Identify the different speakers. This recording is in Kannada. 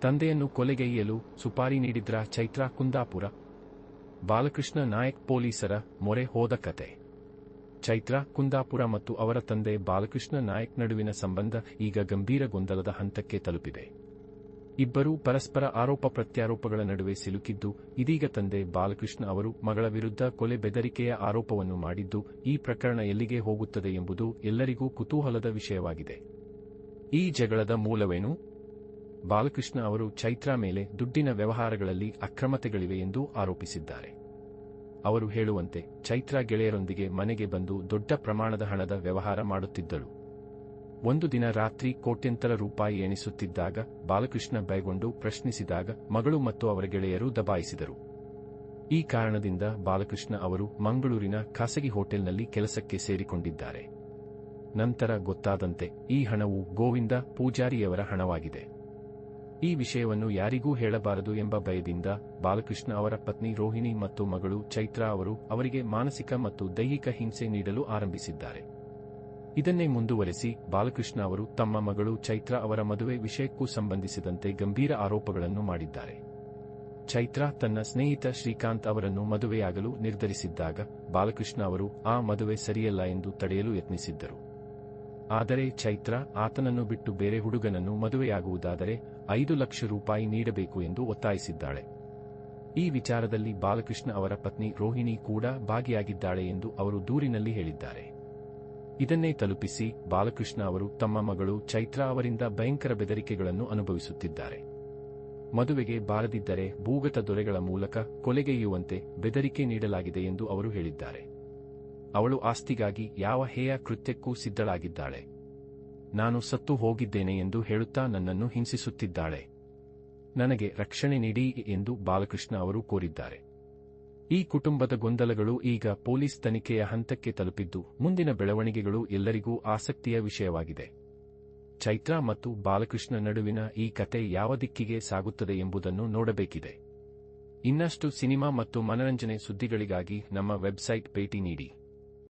Speaker 1: ತಂದೆಯನ್ನು ಕೊಲೆಗೈಯಲು ಸುಪಾರಿ ನೀಡಿದ್ರ ಚೈತ್ರಾ ಕುಂದಾಪುರ. ಬಾಲಕೃಷ್ಣ ನಾಯಕ್ ಪೊಲೀಸರ ಮೊರೆ ಹೋದ ಕತೆ. ಚೈತ್ರಾ, ಕುಂದಾಪುರ ಮತ್ತು ಅವರ ತಂದೆ ಬಾಲಕೃಷ್ಣ ನಾಯಕ್ ನಡುವಿನ ಸಂಬಂಧ ಈಗ ಗಂಭೀರ ಗೊಂದಲದ ಹಂತಕ್ಕೆ ತಲುಪಿದೆ. ಇಬ್ಬರೂ ಪರಸ್ಪರ ಆರೋಪ ಪ್ರತ್ಯಾರೋಪಗಳ ನಡುವೆ ಸಿಲುಕಿದ್ದು, ಇದೀಗ ತಂದೆ ಬಾಲಕೃಷ್ಣ ಅವರು ಮಗಳ ವಿರುದ್ಧ ಕೊಲೆ ಬೆದರಿಕೆಯ ಆರೋಪವನ್ನು ಮಾಡಿದ್ದು, ಈ ಪ್ರಕರಣ ಎಲ್ಲಿಗೆ ಹೋಗುತ್ತದೆ ಎಂಬುದು ಎಲ್ಲರಿಗೂ ಕುತೂಹಲದ ವಿಷಯವಾಗಿದೆ. ಈ ಜಗಳದ ಮೂಲವೇನು? ಬಾಲಕೃಷ್ಣ ಅವರು ಚೈತ್ರಾ ಮೇಲೆ ದುಡ್ಡಿನ ವ್ಯವಹಾರಗಳಲ್ಲಿ ಅಕ್ರಮತೆಗಳಿವೆ ಎಂದು ಆರೋಪಿಸಿದ್ದಾರೆ. ಅವರು ಹೇಳುವಂತೆ ಚೈತ್ರಾ ಗೆಳೆಯರೊಂದಿಗೆ ಮನೆಗೆ ಬಂದು ದೊಡ್ಡ ಪ್ರಮಾಣದ ಹಣದ ವ್ಯವಹಾರ ಮಾಡುತ್ತಿದ್ದಳು. ಒಂದು ದಿನ ರಾತ್ರಿ ಕೋಟ್ಯಂತರ ರೂಪಾಯಿ ಎಣಿಸುತ್ತಿದ್ದಾಗ ಬಾಲಕೃಷ್ಣ ಬೈಗೊಂಡು ಪ್ರಶ್ನಿಸಿದಾಗ ಮಗಳು ಮತ್ತು ಅವರ ಗೆಳೆಯರು ದಬಾಯಿಸಿದರು. ಈ ಕಾರಣದಿಂದ ಬಾಲಕೃಷ್ಣ ಅವರು ಮಂಗಳೂರಿನ ಖಾಸಗಿ ಹೋಟೆಲ್ನಲ್ಲಿ ಕೆಲಸಕ್ಕೆ ಸೇರಿಕೊಂಡಿದ್ದಾರೆ. ನಂತರ ಗೊತ್ತಾದಂತೆ ಈ ಹಣವು ಗೋವಿಂದ ಪೂಜಾರಿಯವರ ಹಣವಾಗಿದೆ. ಈ ವಿಷಯವನ್ನು ಯಾರಿಗೂ ಹೇಳಬಾರದು ಎಂಬ ಭಯದಿಂದ ಬಾಲಕೃಷ್ಣ ಅವರ ಪತ್ನಿ ರೋಹಿಣಿ ಮತ್ತು ಮಗಳು ಚೈತ್ರಾ ಅವರು ಅವರಿಗೆ ಮಾನಸಿಕ ಮತ್ತು ದೈಹಿಕ ಹಿಂಸೆ ನೀಡಲು ಆರಂಭಿಸಿದ್ದಾರೆ. ಇದನ್ನೇ ಮುಂದುವರೆಸಿ ಬಾಲಕೃಷ್ಣ ಅವರು ತಮ್ಮ ಮಗಳು ಚೈತ್ರ ಅವರ ಮದುವೆ ವಿಷಯಕ್ಕೂ ಸಂಬಂಧಿಸಿದಂತೆ ಗಂಭೀರ ಆರೋಪಗಳನ್ನು ಮಾಡಿದ್ದಾರೆ. ಚೈತ್ರಾ ತನ್ನ ಸ್ನೇಹಿತ ಶ್ರೀಕಾಂತ್ ಅವರನ್ನು ಮದುವೆಯಾಗಲು ನಿರ್ಧರಿಸಿದ್ದಾಗ ಬಾಲಕೃಷ್ಣ ಅವರು ಆ ಮದುವೆ ಸರಿಯಲ್ಲ ಎಂದು ತಡೆಯಲು ಯತ್ನಿಸಿದ್ದರು. ಆದರೆ ಚೈತ್ರ ಆತನನ್ನು ಬಿಟ್ಟು ಬೇರೆ ಹುಡುಗನನ್ನು ಮದುವೆಯಾಗುವುದಾದರೆ ಐದು ಲಕ್ಷ ರೂಪಾಯಿ ನೀಡಬೇಕು ಎಂದು ಒತ್ತಾಯಿಸಿದ್ದಾಳೆ. ಈ ವಿಚಾರದಲ್ಲಿ ಬಾಲಕೃಷ್ಣ ಅವರ ಪತ್ನಿ ರೋಹಿಣಿ ಕೂಡ ಭಾಗಿಯಾಗಿದ್ದಾಳೆ ಎಂದು ಅವರು ದೂರಿನಲ್ಲಿ ಹೇಳಿದ್ದಾರೆ. ಇದನ್ನೇ ತಲುಪಿಸಿ ಬಾಲಕೃಷ್ಣ ಅವರು ತಮ್ಮ ಮಗಳು ಚೈತ್ರಾ ಅವರಿಂದ ಭಯಂಕರ ಬೆದರಿಕೆಗಳನ್ನು ಅನುಭವಿಸುತ್ತಿದ್ದಾರೆ. ಮದುವೆಗೆ ಬಾರದಿದ್ದರೆ ಭೂಗತ ದೊರೆಗಳ ಮೂಲಕ ಕೊಲೆಗೈಯುವಂತೆ ಬೆದರಿಕೆ ನೀಡಲಾಗಿದೆ ಎಂದು ಅವರು ಹೇಳಿದ್ದಾರೆ. ಅವಳು ಆಸ್ತಿಗಾಗಿ ಯಾವ ಹೇಯ ಕೃತ್ಯಕ್ಕೂ ಸಿದ್ಧಳಾಗಿದ್ದಾಳೆ. ನಾನು ಸತ್ತು ಹೋಗಿದ್ದೇನೆ ಎಂದು ಹೇಳುತ್ತಾ ನನ್ನನ್ನು ಹಿಂಸಿಸುತ್ತಿದ್ದಾಳೆ. ನನಗೆ ರಕ್ಷಣೆ ನೀಡಿ ಎಂದು ಬಾಲಕೃಷ್ಣ ಅವರು ಕೋರಿದ್ದಾರೆ. ಈ ಕುಟುಂಬದ ಗೊಂದಲಗಳು ಈಗ ಪೊಲೀಸ್ ತನಿಖೆಯ ಹಂತಕ್ಕೆ ತಲುಪಿದ್ದು, ಮುಂದಿನ ಬೆಳವಣಿಗೆಗಳು ಎಲ್ಲರಿಗೂ ಆಸಕ್ತಿಯ ವಿಷಯವಾಗಿದೆ. ಚೈತ್ರ ಮತ್ತು ಬಾಲಕೃಷ್ಣ ನಡುವಿನ ಈ ಕತೆ ಯಾವ ದಿಕ್ಕಿಗೆ ಸಾಗುತ್ತದೆ ಎಂಬುದನ್ನು ನೋಡಬೇಕಿದೆ. ಇನ್ನಷ್ಟು ಸಿನಿಮಾ ಮತ್ತು ಮನರಂಜನೆ ಸುದ್ದಿಗಳಿಗಾಗಿ ನಮ್ಮ ವೆಬ್ಸೈಟ್ ಭೇಟಿ ನೀಡಿ.